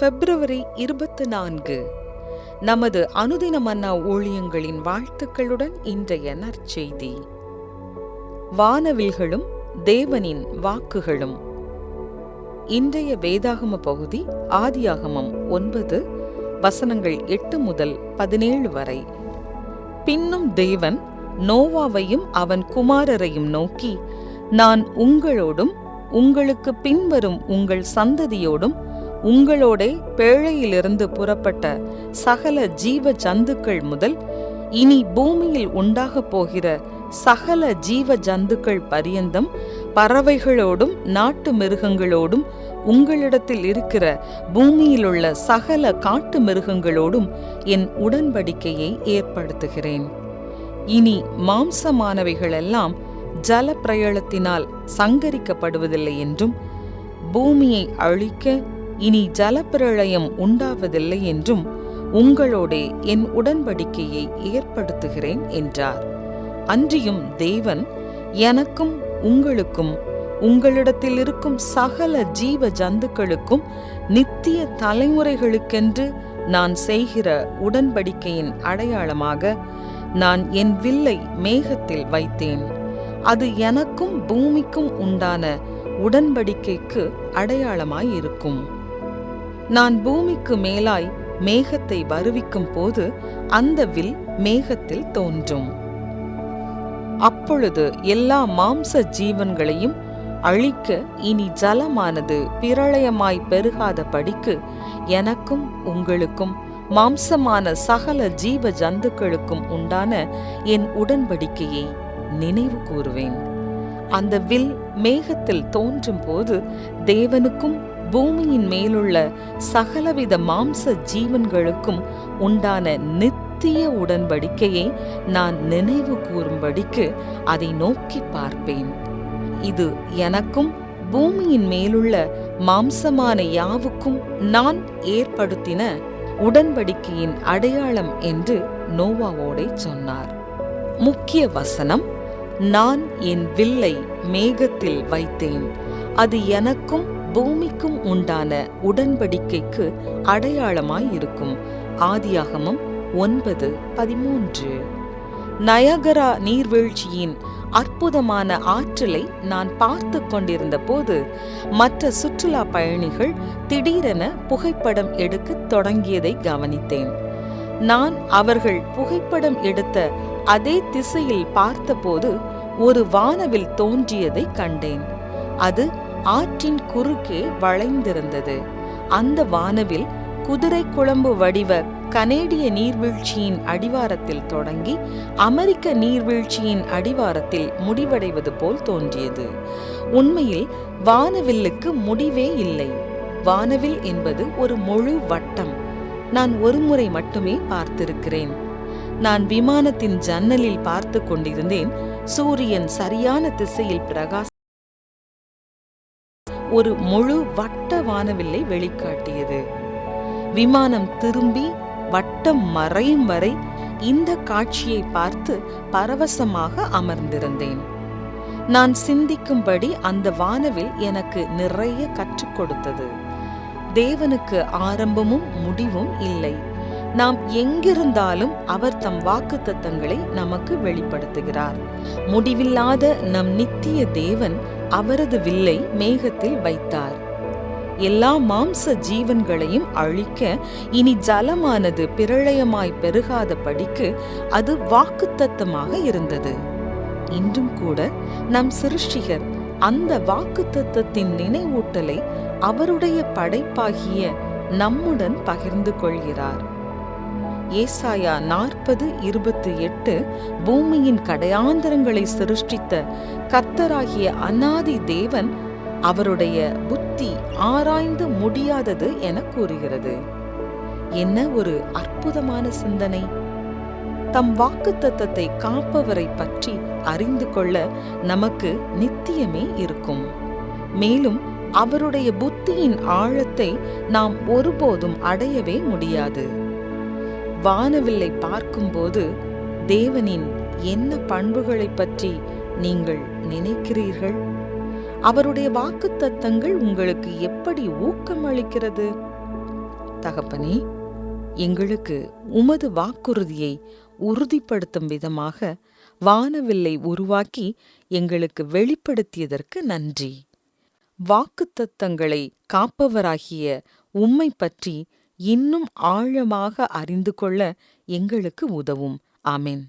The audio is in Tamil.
பிப்ரவரி இருபத்து நான்கு. நமது அனுதின மன்னா ஊழியங்களின் வாழ்த்துக்களுடன் இன்றைய நற்செய்தி. வானவில்களும் தேவனின் வாக்குகளும். இன்றைய வேதாகம பகுதி ஆதியாகமம் ஒன்பது வசனங்கள் எட்டு முதல் பதினேழு வரை. பின்னும் தேவன் நோவாவையும் அவன் குமாரரையும் நோக்கி நான் உங்களோடும் உங்களுக்கு பின்வரும் உங்கள் சந்ததியோடும் உங்களோடே பேழையிலிருந்து புறப்பட்ட சகல ஜீவ ஜந்துக்கள் முதல் இனி பூமியில் உண்டாகப் போகிற சகல ஜீவ ஜந்துக்கள் பரியந்தம் பறவைகளோடும் நாட்டு மிருகங்களோடும் உங்களிடத்தில் இருக்கிற பூமியிலுள்ள சகல காட்டு மிருகங்களோடும் என் உடன்படிக்கையை ஏற்படுத்துகிறேன். இனி மாம்சமானவைகளெல்லாம் ஜல பிரயளத்தினால் சங்கரிக்கப்படுவதில்லை என்றும் பூமியை அழிக்க இனி ஜலப்பிரளயம் உண்டாவதில்லை என்றும் உங்களோடே என் உடன்படிக்கையை ஏற்படுத்துகிறேன் என்றார். அன்றியும் தேவன் எனக்கும் உங்களுக்கும் உங்களிடத்தில் இருக்கும் சகல ஜீவ ஜந்துக்களுக்கும் நித்திய தலைமுறைகளுக்கென்று நான் செய்கிற உடன்படிக்கையின் அடையாளமாக நான் என் வில்லை மேகத்தில் வைத்தேன். அது எனக்கும் பூமிக்கும் உண்டான உடன்படிக்கைக்கு அடையாளமாயிருக்கும். நான் பூமிக்கு மேலாய் மேகத்தை வருவிக்கும் போது அந்த வில் மேகத்தில் தோன்றும். அப்பொழுது எல்லா மாம்ச ஜீவன்களையும் அழிக்க இனி ஜலமானது பிரளயமாய் பெருகாத படிக்கு எனக்கும் உங்களுக்கும் மாம்சமான சகல ஜீவ ஜந்துக்களுக்கும் உண்டான என் உடன்படிக்கையை நினைவு கூறுவேன். அந்த வில் மேகத்தில் தோன்றும் போது தேவனுக்கும் பூமியின் மேலுள்ள சகலவித மாம்ச ஜீவன்களுக்கும் உண்டான நித்திய உடன்படிக்கையை நான் நினைவு கூறும்படிக்கு அதை நோக்கி பார்ப்பேன். இது எனக்கும் பூமியின் மேலுள்ள மாம்சமான யாவுக்கும் நான் ஏற்படுத்தின உடன்படிக்கையின் அடையாளம் என்று நோவாவோடே சொன்னார். முக்கிய வசனம் நான் என் வில்லை மேகத்தில் வைத்தேன். அது எனக்கும் பூமிக்கும் உண்டான உடன்படிக்கைக்கு அடையாளமாயிருக்கும். ஆதியாகமம் ஒன்பது பதிமூன்று. நயகரா நீர்வீழ்ச்சியின் அற்புதமான ஆற்றலை நான் பார்த்து கொண்டிருந்த போது மற்ற சுற்றுலா பயணிகள் திடீரென புகைப்படம் எடுக்க தொடங்கியதை கவனித்தேன். நான் அவர்கள் புகைப்படம் எடுத்த அதே திசையில் பார்த்தபோது ஒரு வானவில் தோன்றியதை கண்டேன். அது ஆற்றின் குறுக்கே வளைந்திருந்தது. அந்த வானவில் குதிரை குழம்பு வடிவ கனேடிய நீர்வீழ்ச்சியின் அடிவாரத்தில் தொடங்கி அமெரிக்க நீர்வீழ்ச்சியின் அடிவாரத்தில் முடிவடைவது போல் தோன்றியது. உண்மையில் வானவில்லுக்கு முடிவே இல்லை. வானவில் என்பது ஒரு முழு வட்டம். நான் ஒருமுறை மட்டுமே பார்த்திருக்கிறேன். நான் விமானத்தின் ஜன்னலில் பார்த்து கொண்டிருந்தேன். சூரியன் சரியான திசையில் பிரகாசம் ஒரு முழு வட்ட வானவில்லை வெளிக்காட்டியது. விமானம் திரும்பி வட்டம் மறையும் வரை இந்த காட்சியை பார்த்து பரவசமாக அமர்ந்திருந்தேன். நான் சிந்திக்கும்படி அந்த வானவில் எனக்கு நிறைய கற்றுக் கொடுத்தது. தேவனுக்கு ஆரம்பமும் முடிவும் இல்லை. நாம் எங்கிருந்தாலும் அவர் தம் வாக்குத்தத்தங்களை நமக்கு வெளிப்படுத்துகிறார். முடிவில்லாத நம் நித்திய தேவன் அவரது வில்லை மேகத்தில் வைத்தார். எல்லா மாம்ச ஜீவன்களையும் அழிக்க இனி ஜலமானது பிரளயமாய் பெருகாத படிக்கு அது வாக்குத்தத்தமாக இருந்தது. இன்றும் கூட நம் சிருஷ்டிகர் அந்த வாக்குத்தத்தத்தின் நினைவூட்டலை அவருடைய படைப்பாகிய நம்முடன் பகிர்ந்து கொள்கிறார். ஏசாயா நாற்பது இருபத்தி எட்டு பூமியின் கடையாந்தரங்களை சிருஷ்டித்த கர்த்தராகிய அநாதி தேவன் அவருடைய புத்தி ஆராய்ந்து முடியாதது என கூறுகிறது. என்ன ஒரு அற்புதமான சிந்தனை? தம் வாக்குத்தத்தத்தை காப்பவரை பற்றி அறிந்து கொள்ள நமக்கு நித்தியமே இருக்கும். மேலும் அவருடைய புத்தியின் ஆழத்தை நாம் ஒருபோதும் அடையவே முடியாது. வானவில்லை பார்க்கும்போது தேவனின் என்ன பண்புகளைப் பற்றி நீங்கள் நினைக்கிறீர்கள்? அவருடைய வாக்குத்தத்தங்கள் உங்களுக்கு எப்படி ஊக்கம் அளிக்கிறது? தகப்பனே எங்களுக்கு உமது வாக்குறுதியை உறுதிப்படுத்தும் விதமாக வானவில்லை உருவாக்கி எங்களுக்கு வெளிப்படுத்தியதற்கு நன்றி. வாக்குத்தத்தங்களை காப்பவராகிய உம்மை பற்றி இன்னும் ஆழமாக அறிந்து கொள்ள எங்களுக்கு உதவும். ஆமேன்.